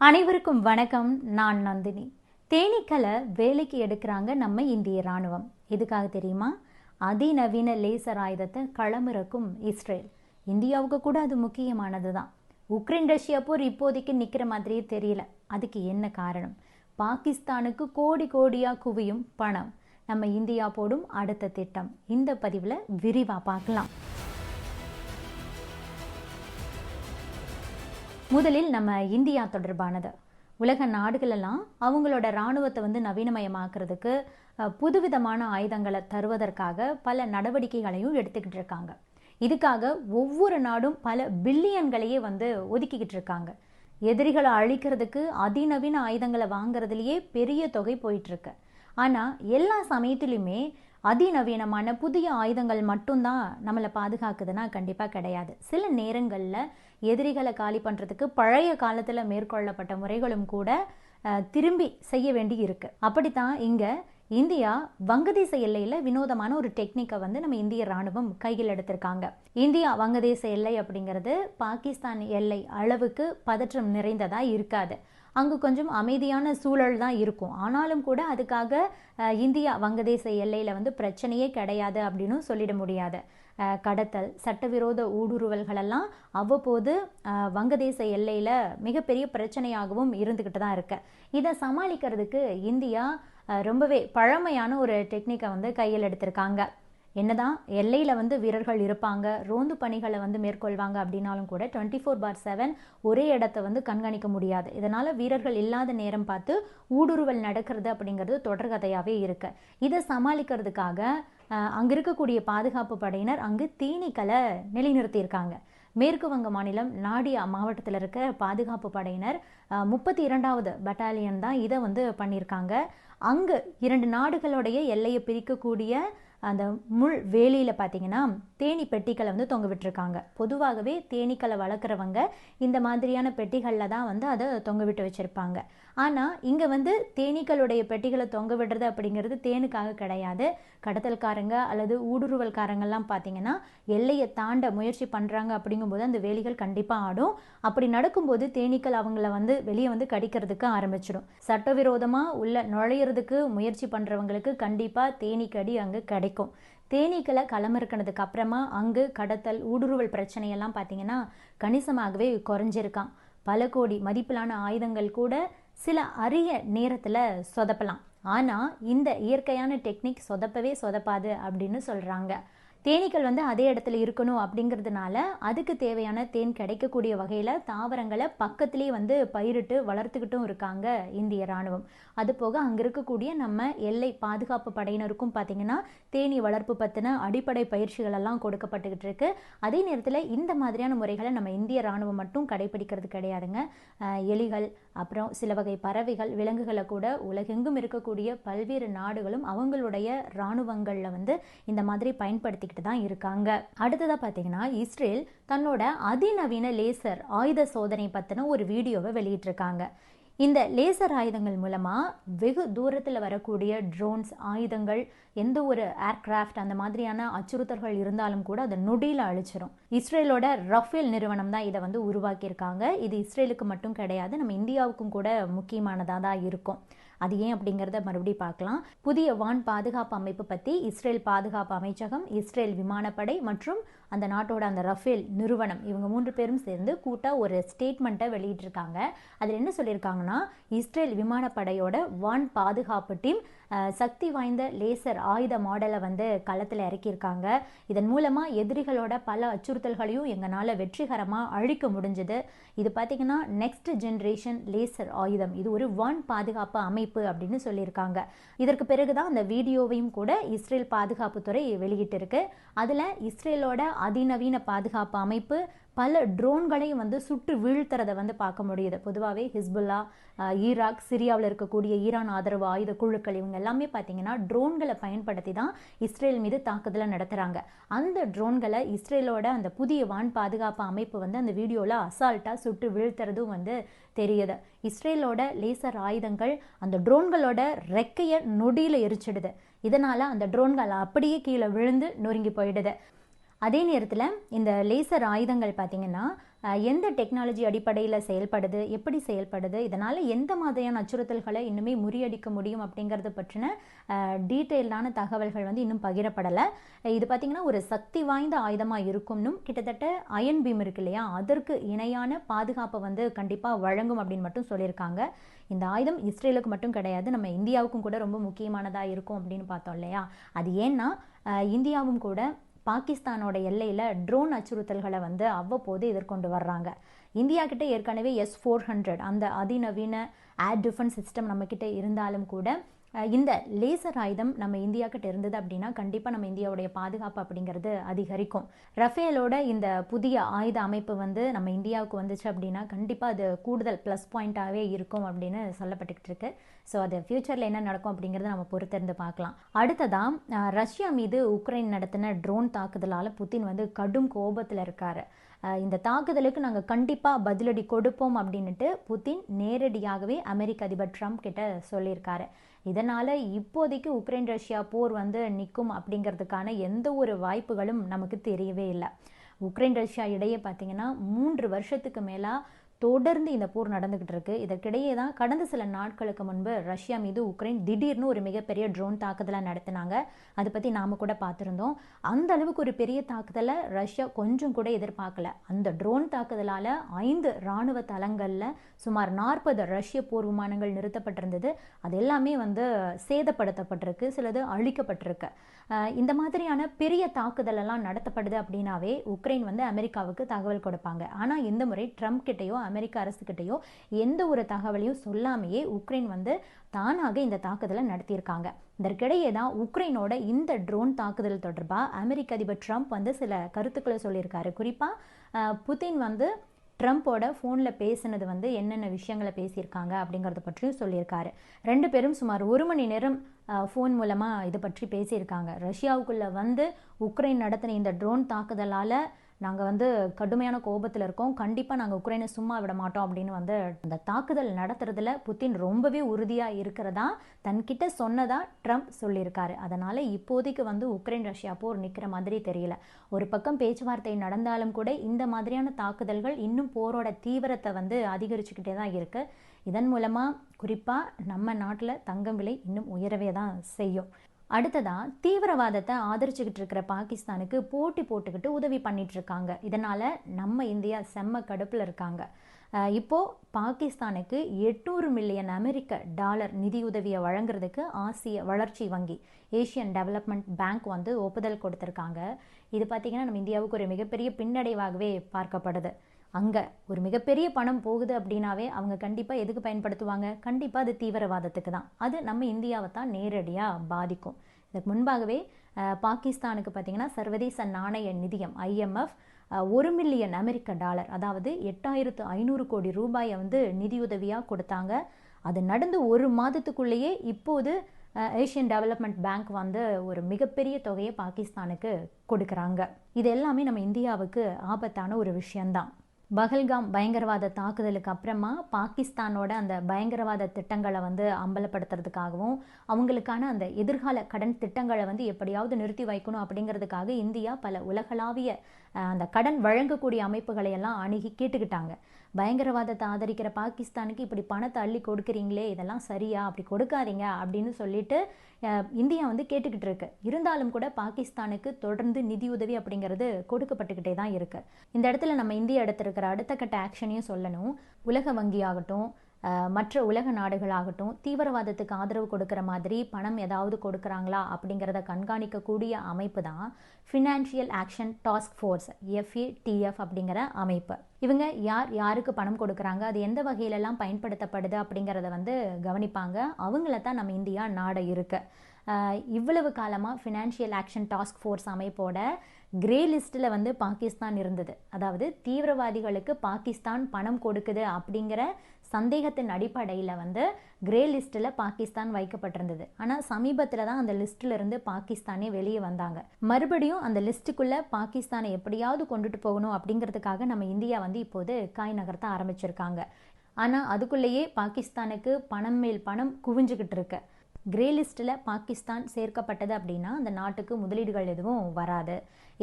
அனைவருக்கும் வணக்கம். நான் நந்தினி. தேனீக்களை வேலைக்கு எடுக்கிறாங்க நம்ம இந்திய ராணுவம். எதுக்காக தெரியுமா? அதிநவீன லேசர் ஆயுதத்தை களமிறக்கும் இஸ்ரேல். இந்தியாவுக்கு கூட அது முக்கியமானது தான் உக்ரைன் ரஷ்யா போர் இப்போதைக்கு நிற்கிற மாதிரியே தெரியல. அதுக்கு என்ன காரணம்? பாகிஸ்தானுக்கு கோடி கோடியாக குவியும் பணம். நம்ம இந்தியா போடும் அடுத்த திட்டம். இந்த பதிவில் விரிவாக பார்க்கலாம். முதலில் நம்ம இந்தியா தொடர்பானது. உலக நாடுகளெல்லாம் அவங்களோட இராணுவத்தை வந்து நவீனமயமாக்குறதுக்கு புதுவிதமான ஆயுதங்களை தருவதற்காக பல நடவடிக்கைகளையும் எடுத்துக்கிட்டு இருக்காங்க. இதுக்காக ஒவ்வொரு நாடும் பல பில்லியன்களையே வந்து ஒதுக்கிக்கிட்டு இருக்காங்க. எதிரிகளை அழிக்கிறதுக்கு அதிநவீன ஆயுதங்களை வாங்குறதுலேயே பெரிய தொகை போயிட்டுருக்கு. ஆனால் எல்லா சமயத்துலையுமே அதிநவீனமான புதிய ஆயுதங்கள் மட்டும்தான் நம்மளை பாதுகாக்குதுன்னா கண்டிப்பாக கிடையாது. சில நேரங்களில் எதிரிகளை காலி பண்ணுறதுக்கு பழைய காலத்தில் மேற்கொள்ளப்பட்ட முறைகளும் கூட திரும்பி செய்ய வேண்டி இருக்கு. அப்படித்தான் இங்கே இந்தியா வங்கதேச எல்லையில் வினோதமான ஒரு டெக்னிக்கை வந்து நம்ம இந்திய ராணுவம் கையில் எடுத்திருக்காங்க. இந்தியா வங்கதேச எல்லை அப்படிங்கிறது பாகிஸ்தான் எல்லை அளவுக்கு பதற்றம் நிறைந்ததாக இருக்காது. அங்கு கொஞ்சம் அமைதியான சூழல் தான் இருக்கும். ஆனாலும் கூட அதுக்காக இந்தியா வங்கதேச எல்லையில் வந்து பிரச்சனையே கிடையாது அப்படின்னு சொல்லிட முடியாது. கடத்தல் சட்டவிரோத ஊடுருவல்களெல்லாம் அவ்வப்போது வங்கதேச எல்லையில் மிகப்பெரிய பிரச்சனையாகவும் இருந்துக்கிட்டு தான் இருக்கு. இதை சமாளிக்கிறதுக்கு இந்தியா ரொம்பவே பழமையான ஒரு டெக்னிக்கை வந்து கையில் எடுத்திருக்காங்க. என்னதான் எல்லையில் வந்து வீரர்கள் இருப்பாங்க ரோந்து பணிகளை வந்து மேற்கொள்வாங்க அப்படின்னாலும் கூட டுவெண்ட்டி ஃபோர் பார் செவன் ஒரே இடத்த வந்து கண்காணிக்க முடியாது. இதனால் வீரர்கள் இல்லாத நேரம் பார்த்து ஊடுருவல் நடக்கிறது அப்படிங்கிறது தொடர்கதையாகவே இருக்கு. இதை சமாளிக்கிறதுக்காக அங்கே இருக்கக்கூடிய பாதுகாப்பு படையினர் அங்கு தீனிக்களை நிலைநிறுத்தியிருக்காங்க மேற்கு வங்க மாநிலம் நாடியா மாவட்டத்தில் இருக்க பாதுகாப்பு படையினர் முப்பத்தி இரண்டாவது பட்டாலியன் தான் இதை வந்து பண்ணியிருக்காங்க. அங்கு இரண்டு நாடுகளுடைய எல்லையை பிரிக்கக்கூடிய அந்த முள் வேலியில் பார்த்தீங்கன்னா தேனி பெட்டிகளை வந்து தொங்க விட்டுருக்காங்க. பொதுவாகவே தேனீக்களை வளர்க்குறவங்க இந்த மாதிரியான பெட்டிகளில் தான் வந்து அதை தொங்க விட்டு வச்சுருப்பாங்க. ஆனால் இங்கே வந்து தேனீக்களுடைய பெட்டிகளை தொங்க விடுறது அப்படிங்கிறது தேனுக்காக கிடையாது. கடத்தல்காரங்க அல்லது ஊடுருவல்காரங்கெல்லாம் பார்த்தீங்கன்னா எல்லையை தாண்ட முயற்சி பண்ணுறாங்க அப்படிங்கும்போது அந்த வேலிகள் கண்டிப்பாக ஆடும். அப்படி நடக்கும்போது தேனீக்கள் அவங்கள வந்து வெளியே வந்து கடிக்கிறதுக்கு ஆரம்பிச்சிடும். சட்டவிரோதமாக உள்ள நுழையிறதுக்கு முயற்சி பண்ணுறவங்களுக்கு கண்டிப்பாக தேனீக்கடி அங்கே கிடைக்கும். தேனீக்களை களமிறக்கினதுக்கு அப்புறமா அங்கு கடத்தல் ஊடுருவல் பிரச்சனையெல்லாம் பார்த்தீங்கன்னா கணிசமாகவே குறைஞ்சிருக்கான் பல கோடி மதிப்பிலான ஆயுதங்கள் கூட சில அரிய நேரத்தில் சொதப்பலாம். ஆனால் இந்த இயற்கையான டெக்னிக் சொதப்பவே சொதப்பாது அப்படின்னு சொல்கிறாங்க தேனீக்கள் வந்து அதே இடத்துல இருக்கணும் அப்படிங்கிறதுனால அதுக்கு தேவையான தேன் கிடைக்கக்கூடிய வகையில் தாவரங்களை பக்கத்துலேயே வந்து பயிரிட்டு வளர்த்துக்கிட்டும் இருக்காங்க இந்திய ராணுவம் அது போக அங்கே இருக்கக்கூடிய நம்ம எல்லை பாதுகாப்பு படையினருக்கும் பார்த்தீங்கன்னா தேனீ வளர்ப்பு பற்றின அடிப்படை பயிற்சிகள் எல்லாம் கொடுக்கப்பட்டுக்கிட்டு இருக்கு. அதே நேரத்தில் இந்த மாதிரியான முறைகளை நம்ம இந்திய ராணுவம் மட்டும் கடைபிடிக்கிறது கிடையாதுங்க. எலிகள் அப்புறம் சில வகை பறவைகள் விலங்குகளை கூட உலகெங்கும் இருக்கக்கூடிய பல்வேறு நாடுகளும் அவங்களுடைய இராணுவங்களில் வந்து இந்த மாதிரி பயன்படுத்திக்கிட்டு தான் இருக்காங்க. அடுத்ததாக பார்த்தீங்கன்னா இஸ்ரேல் தன்னோட அதிநவீன லேசர் ஆயுத சோதனை பற்றின ஒரு வீடியோவை வெளியிட்டிருக்காங்க. இந்த லேசர் ஆயுதங்கள் மூலமாக வெகு தூரத்தில் வரக்கூடிய ட்ரோன்ஸ் ஆயுதங்கள் எந்த ஒரு ஏர்கிராஃப்ட் அந்த மாதிரியான அச்சுறுத்தல்கள் இருந்தாலும் கூட அதை நொடியில் அழிச்சிடும் இஸ்ரேலோட ரஃபேல் நிறுவனம் தான் இதை வந்து உருவாக்கியிருக்காங்க. இது இஸ்ரேலுக்கு மட்டும் கிடையாது நம்ம இந்தியாவுக்கும் கூட முக்கியமானதாக தான் இருக்கும். அது ஏன் அப்படிங்கிறத மறுபடியும் பார்க்கலாம். புதிய வான் பாதுகாப்பு அமைப்பு பற்றி இஸ்ரேல் பாதுகாப்பு அமைச்சகம் இஸ்ரேல் விமானப்படை மற்றும் அந்த நாட்டோட அந்த ரஃபேல் நிறுவனம் இவங்க மூன்று பேரும் சேர்ந்து கூட்டாக ஒரு ஸ்டேட்மெண்ட்டை வெளியிட்டிருக்காங்க. அதில் என்ன சொல்லியிருக்காங்கன்னா இஸ்ரேல் விமானப்படையோட வான் பாதுகாப்பு டீம் சக்தி வாய்ந்த லேசர் ஆயுத மாடலை வந்து களத்தில் இறக்கியிருக்காங்க. இதன் மூலமாக எதிரிகளோட பல அச்சுறுத்தல்களையும் எங்களால் வெற்றிகரமாக அழிக்க முடிஞ்சது. இது பார்த்தீங்கன்னா நெக்ஸ்ட் ஜென்ரேஷன் லேசர் ஆயுதம். இது ஒரு வான் பாதுகாப்பு அமைப்பு அப்படின்னு சொல்லியிருக்காங்க. இதற்கு பிறகு தான் அந்த வீடியோவையும் கூட இஸ்ரேல் பாதுகாப்புத்துறை வெளியிட்டிருக்கு. அதில் இஸ்ரேலோட அதிநவீன பாதுகாப்பு அமைப்பு பல ட்ரோன்களையும் வந்து சுட்டு வீழ்த்துறதை வந்து பார்க்க முடியுது. பொதுவாகவே ஹிஸ்புல்லா ஈராக் சிரியாவில் இருக்கக்கூடிய ஈரான் ஆதரவு ஆயுத குழுக்கள் இவங்க எல்லாமே பார்த்தீங்கன்னா ட்ரோன்களை பயன்படுத்தி தான் இஸ்ரேல் மீது தாக்குதலை நடத்துகிறாங்க அந்த ட்ரோன்களை இஸ்ரேலோட அந்த புதிய வான் பாதுகாப்பு அமைப்பு வந்து அந்த வீடியோவில் அசால்ட்டாக சுட்டு வீழ்த்துறதும் வந்து தெரியுது. இஸ்ரேலோட லேசர் ஆயுதங்கள் அந்த ட்ரோன்களோட ரெக்கையை நொடியில் எரிச்சிடுது. இதனால் அந்த ட்ரோன்கள் அப்படியே கீழே விழுந்து நொறுங்கி போயிடுது. அதே நேரத்தில் இந்த லேசர் ஆயுதங்கள் பார்த்தீங்கன்னா எந்த டெக்னாலஜி அடிப்படையில் செயல்படுது எப்படி செயல்படுது இதனால் எந்த மாதிரியான அச்சுறுத்தல்களை இன்னுமே முறியடிக்க முடியும் அப்படிங்கிறது பற்றின டீட்டெயில்டான தகவல்கள் வந்து இன்னும் பகிரப்படலை. இது பார்த்திங்கன்னா ஒரு சக்தி வாய்ந்த ஆயுதமாக இருக்கும்னும் கிட்டத்தட்ட அயன் பீம் இருக்கு இல்லையா அதற்கு இணையான பாதுகாப்பை வந்து கண்டிப்பாக வழங்கும் அப்படின்னு மட்டும் சொல்லியிருக்காங்க. இந்த ஆயுதம் இஸ்ரேலுக்கு மட்டும் கிடையாது நம்ம இந்தியாவுக்கும் கூட ரொம்ப முக்கியமானதாக இருக்கும் அப்படின்னு பார்த்தோம் இல்லையா? அது ஏன்னா இந்தியாவும் கூட பாகிஸ்தானோட எல்லையில் ட்ரோன் அச்சுறுத்தல்களை வந்து அவ்வப்போது எதிர்கொண்டு வர்றாங்க. இந்தியா கிட்ட ஏற்கனவே எஸ் ஃபோர் ஹண்ட்ரட் அந்த அதிநவீன ஏர் டிஃபென்ஸ் சிஸ்டம் நம்மக்கிட்ட இருந்தாலும் கூட இந்த லேசர் ஆயுதம் நம்ம இந்தியா கிட்ட இருந்தது அப்படின்னா கண்டிப்பாக நம்ம இந்தியாவுடைய பாதுகாப்பு அப்படிங்கிறது அதிகரிக்கும். ரஃபேலோட இந்த புதிய ஆயுத அமைப்பு வந்து நம்ம இந்தியாவுக்கு வந்துச்சு அப்படின்னா கண்டிப்பாக அது கூடுதல் ப்ளஸ் பாயிண்ட்டாகவே இருக்கும் அப்படின்னு சொல்லப்பட்டுக்கிட்டு இருக்கு. ஸோ அது ஃப்யூச்சரில் என்ன நடக்கும் அப்படிங்கிறத நம்ம பொறுத்திருந்து பார்க்கலாம். அடுத்ததாக ரஷ்யா மீது உக்ரைன் நடத்தின ட்ரோன் தாக்குதலால் புத்தின் வந்து கடும் கோபத்தில் இருக்காரு. இந்த தாக்குதலுக்கு நாங்கள் கண்டிப்பாக பதிலடி கொடுப்போம் அப்படின்னுட்டு புத்தின் நேரடியாகவே அமெரிக்க அதிபர் ட்ரம்ப் கிட்ட சொல்லியிருக்காரு. இதனால் இப்போதைக்கு உக்ரைன் ரஷ்யா போர் வந்து நிற்கும் அப்படிங்கிறதுக்கான எந்த ஒரு வாய்ப்புகளும் நமக்கு தெரியவே இல்லை. உக்ரைன் ரஷ்யா இடையே பார்த்தீங்கன்னா மூன்று வருஷத்துக்கு மேலாக தொடர்ந்து இந்த போர் நடந்துகிட்டு இருக்கு. இதற்கிடையே தான் கடந்த சில நாட்களுக்கு முன்பு ரஷ்யா மீது உக்ரைன் திடீர்னு ஒரு மிகப்பெரிய ட்ரோன் தாக்குதலை நடத்தினாங்க. அதை பற்றி நாம கூட பார்த்துருந்தோம். அந்த அளவுக்கு ஒரு பெரிய தாக்குதலை ரஷ்யா கொஞ்சம் கூட எதிர்பார்க்கல. அந்த ட்ரோன் தாக்குதலால் ஐந்து இராணுவ தளங்களில் சுமார் நாற்பது ரஷ்ய போர் விமானங்கள் நிறுத்தப்பட்டிருந்தது. அது எல்லாமே வந்து சேதப்படுத்தப்பட்டிருக்கு சிலது அழிக்கப்பட்டிருக்கு. இந்த மாதிரியான பெரிய தாக்குதலெல்லாம் நடத்தப்படுது அப்படின்னாவே உக்ரைன் வந்து அமெரிக்காவுக்கு தகவல் கொடுப்பாங்க. ஆனால் இந்த முறை ட்ரம்ப் கிட்டேயோ அமெரிக்க அரசுக்கிட்டேயோ எந்த ஒரு தகவலையும் சொல்லாமையே உக்ரைன் வந்து தானாக இந்த தாக்குதலை நடத்தியிருக்காங்க. இதற்கிடையே தான் உக்ரைனோட இந்த ட்ரோன் தாக்குதல் தொடர்பாக அமெரிக்க அதிபர் ட்ரம்ப் வந்து சில கருத்துக்களை சொல்லியிருக்காரு. குறிப்பாக புதின் வந்து ட்ரம்ப்போட ஃபோனில் பேசினது வந்து என்னென்ன விஷயங்களை பேசியிருக்காங்க அப்படிங்கிறத பற்றியும் சொல்லியிருக்காரு. ரெண்டு பேரும் சுமார் ஒரு மணி நேரம் ஃபோன் மூலமாக இதை பற்றி பேசியிருக்காங்க. ரஷ்யாவுக்குள்ளே வந்து உக்ரைன் நடத்தின இந்த ட்ரோன் தாக்குதலால் நாங்கள் வந்து கடுமையான கோபத்தில் இருக்கோம். கண்டிப்பாக நாங்கள் உக்ரைனை சும்மா விட மாட்டோம் அப்படின்னு வந்து அந்த தாக்குதல் நடத்துறதுல புத்தின் ரொம்பவே உறுதியாக இருக்கிறதா தன்கிட்ட சொன்னதா ட்ரம்ப் சொல்லியிருக்காரு. அதனால் இப்போதைக்கு வந்து உக்ரைன் ரஷ்யா போர் நிற்கிற மாதிரி தெரியல. ஒரு பக்கம் பேச்சுவார்த்தை நடந்தாலும் கூட இந்த மாதிரியான தாக்குதல்கள் இன்னும் போரோட தீவிரத்தை வந்து அதிகரிச்சுக்கிட்டே தான் இருக்குது இதன் மூலமாக குறிப்பாக நம்ம நாட்டில் தங்கம் விலை இன்னும் உயரவே தான் செய்யும். அடுத்ததாக தீவிரவாதத்தை ஆதரிச்சுக்கிட்டு இருக்கிற பாகிஸ்தானுக்கு போட்டி போட்டுக்கிட்டு உதவி பண்ணிட்டு இருக்காங்க இதனால் நம்ம இந்தியா செம்ம கடுப்பில் இருக்காங்க. இப்போது பாகிஸ்தானுக்கு எட்நூறு மில்லியன் அமெரிக்க டாலர் நிதியுதவியை வழங்குறதுக்கு ஆசிய வளர்ச்சி வங்கி ஏஷியன் டெவலப்மெண்ட் பேங்க் வந்து ஒப்புதல் கொடுத்துருக்காங்க. இது பார்த்திங்கன்னா நம்ம இந்தியாவுக்கு ஒரு மிகப்பெரிய பின்னடைவாகவே பார்க்கப்படுது. அங்கே ஒரு மிகப்பெரிய பணம் போகுது அப்படின்னாவே அவங்க கண்டிப்பாக எதுக்கு பயன்படுத்துவாங்க? கண்டிப்பாக அது தீவிரவாதத்துக்கு தான். அது நம்ம இந்தியாவை தான் நேரடியாக பாதிக்கும். இதுக்கு முன்பாகவே பாகிஸ்தானுக்கு பார்த்திங்கன்னா சர்வதேச நாணய நிதியம் ஐஎம்எஃப் ஒரு மில்லியன் அமெரிக்க டாலர் அதாவது எட்டாயிரத்து ஐநூறு கோடி ரூபாயை வந்து நிதியுதவியாக கொடுத்தாங்க. அது நடந்து ஒரு மாதத்துக்குள்ளேயே இப்போது ஏஷியன் டெவலப்மெண்ட் பேங்க் வந்து ஒரு மிகப்பெரிய தொகையை பாகிஸ்தானுக்கு கொடுக்குறாங்க. இது எல்லாமே நம்ம இந்தியாவுக்கு ஆபத்தான ஒரு விஷயந்தான் பஹல்காம் பயங்கரவாத தாக்குதலுக்கு அப்புறமா பாகிஸ்தானோட அந்த பயங்கரவாத திட்டங்களை வந்து அம்பலப்படுத்துறதுக்காகவும் அவங்களுக்கான அந்த எதிர்கால கடன் திட்டங்களை வந்து எப்படியாவது நிறுத்தி வைக்கணும் அப்படிங்கிறதுக்காக இந்தியா பல உலகளாவிய அந்த கடன் வழங்கக்கூடிய அமைப்புகளை எல்லாம் அணுகி கேட்டுக்கிட்டாங்க. பயங்கரவாதத்தை ஆதரிக்கிற பாகிஸ்தானுக்கு இப்படி பணத்தை அள்ளி கொடுக்குறீங்களே இதெல்லாம் சரியா? அப்படி கொடுக்காதீங்க அப்படின்னு சொல்லிட்டு இந்தியா வந்து கேட்டுக்கிட்டு இருக்கு. இருந்தாலும் கூட பாகிஸ்தானுக்கு தொடர்ந்து நிதியுதவி அப்படிங்கிறது கொடுக்கப்பட்டுக்கிட்டே தான் இருக்கு. இந்த இடத்துல நம்ம இந்தியா எடுத்திருக்கிற அடுத்த கட்ட ஆக்ஷனையும் சொல்லணும். உலக வங்கி ஆகட்டும் மற்ற உலக நாடுகளாகட்டும் தீவிரவாதத்துக்கு ஆதரவு கொடுக்குற மாதிரி பணம் ஏதாவது கொடுக்குறாங்களா அப்படிங்கிறத கண்காணிக்கக்கூடிய அமைப்பு தான் Financial Action Task Force FATF அப்படிங்கிற அமைப்பு. இவங்க யார் யாருக்கு பணம் கொடுக்குறாங்க அது எந்த வகையிலெல்லாம் பயன்படுத்தப்படுது அப்படிங்கிறத வந்து கவனிப்பாங்க. அவங்கள தான் நம்ம இந்தியா நாடு இருக்கு. இவ்வளவு காலமாக ஃபினான்ஷியல் ஆக்ஷன் டாஸ்க் ஃபோர்ஸ் அமைப்போட கிரே லிஸ்ட்டில் வந்து பாகிஸ்தான் இருந்தது. அதாவது தீவிரவாதிகளுக்கு பாகிஸ்தான் பணம் கொடுக்குது அப்படிங்கிற சந்தேகத்தின் அடிப்படையில் வந்து கிரே லிஸ்ட்டில் பாகிஸ்தான் வைக்கப்பட்டிருந்தது. ஆனால் சமீபத்தில் தான் அந்த லிஸ்ட்டில் இருந்து பாகிஸ்தானே வெளியே வந்தாங்க. மறுபடியும் அந்த லிஸ்ட்டுக்குள்ளே பாகிஸ்தானை எப்படியாவது கொண்டுட்டு போகணும் அப்படிங்கிறதுக்காக நம்ம இந்தியா வந்து இப்போது காய் நகர்த்த ஆரம்பிச்சிருக்காங்க. ஆனால் அதுக்குள்ளேயே பாகிஸ்தானுக்கு பணம் மேல் பணம் குவிஞ்சுக்கிட்டு இருக்கு. கிரே லிஸ்ட்டில் பாகிஸ்தான் சேர்க்கப்பட்டது அப்படின்னா அந்த நாட்டுக்கு முதலீடுகள் எதுவும் வராது.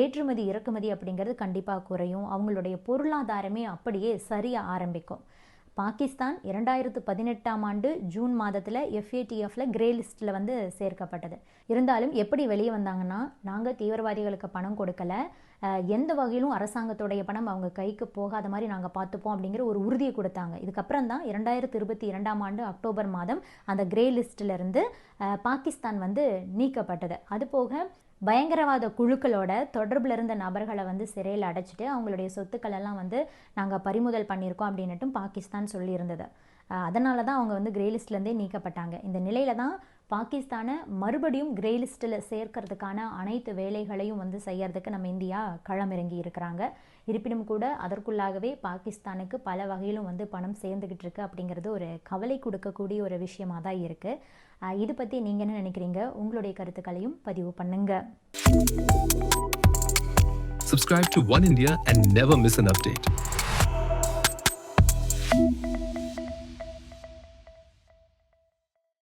ஏற்றுமதி இறக்குமதி அப்படிங்கிறது கண்டிப்பாக குறையும். அவங்களுடைய பொருளாதாரமே அப்படியே சரிய ஆரம்பிக்கும். பாகிஸ்தான் இரண்டாயிரத்து பதினெட்டாம் ஆண்டு ஜூன் மாதத்தில் எஃப்ஏடிஎஃப்ல கிரே லிஸ்ட்டில் வந்து சேர்க்கப்பட்டது. இருந்தாலும் எப்படி வெளியே வந்தாங்கன்னா நாங்கள் தீவிரவாதிகளுக்கு பணம் கொடுக்கல. எந்த வகையிலும் அரசாங்கத்துடைய பணம் அவங்க கைக்கு போகாத மாதிரி நாங்கள் பார்த்துப்போம் அப்படிங்கிற ஒரு உறுதியை கொடுத்தாங்க. இதுக்கப்புறம் தான் இரண்டாயிரத்து இருபத்தி இரண்டாம் ஆண்டு அக்டோபர் மாதம் அந்த கிரே லிஸ்ட்டில் இருந்து பாகிஸ்தான் வந்து நீக்கப்பட்டது. அதுபோக பயங்கரவாத குழுக்களோட தொடர்பில் இருந்த நபர்களை வந்து சிறையில் அடைச்சிட்டு அவங்களுடைய சொத்துக்கள் எல்லாம் வந்து நாங்கள் பறிமுதல் பண்ணியிருக்கோம் அப்படின்னுட்டும் பாகிஸ்தான் சொல்லியிருந்தது. அதனால தான் அவங்க வந்து கிரே லிஸ்ட்லேருந்தே நீக்கப்பட்டாங்க. இந்த நிலையில தான் பாகிஸ்தானை மறுபடியும் கிரே லிஸ்ட்டில் சேர்க்கறதுக்கான அனைத்து வேலைகளையும் வந்து செய்யறதுக்கு நம்ம இந்தியா களமிறங்கி இருக்கிறாங்க. இருப்பினும் கூட அதற்குள்ளாகவே பாகிஸ்தானுக்கு பல வகையிலும் வந்து பணம் சேர்ந்துக்கிட்டு இருக்கு அப்படிங்கிறது ஒரு கவலை கொடுக்கக்கூடிய ஒரு விஷயமா தான் இருக்குது இது பற்றி நீங்கள் என்ன நினைக்கிறீங்க? உங்களுடைய கருத்துக்களையும் பதிவு பண்ணுங்க. Subscribe to One India and never miss an update.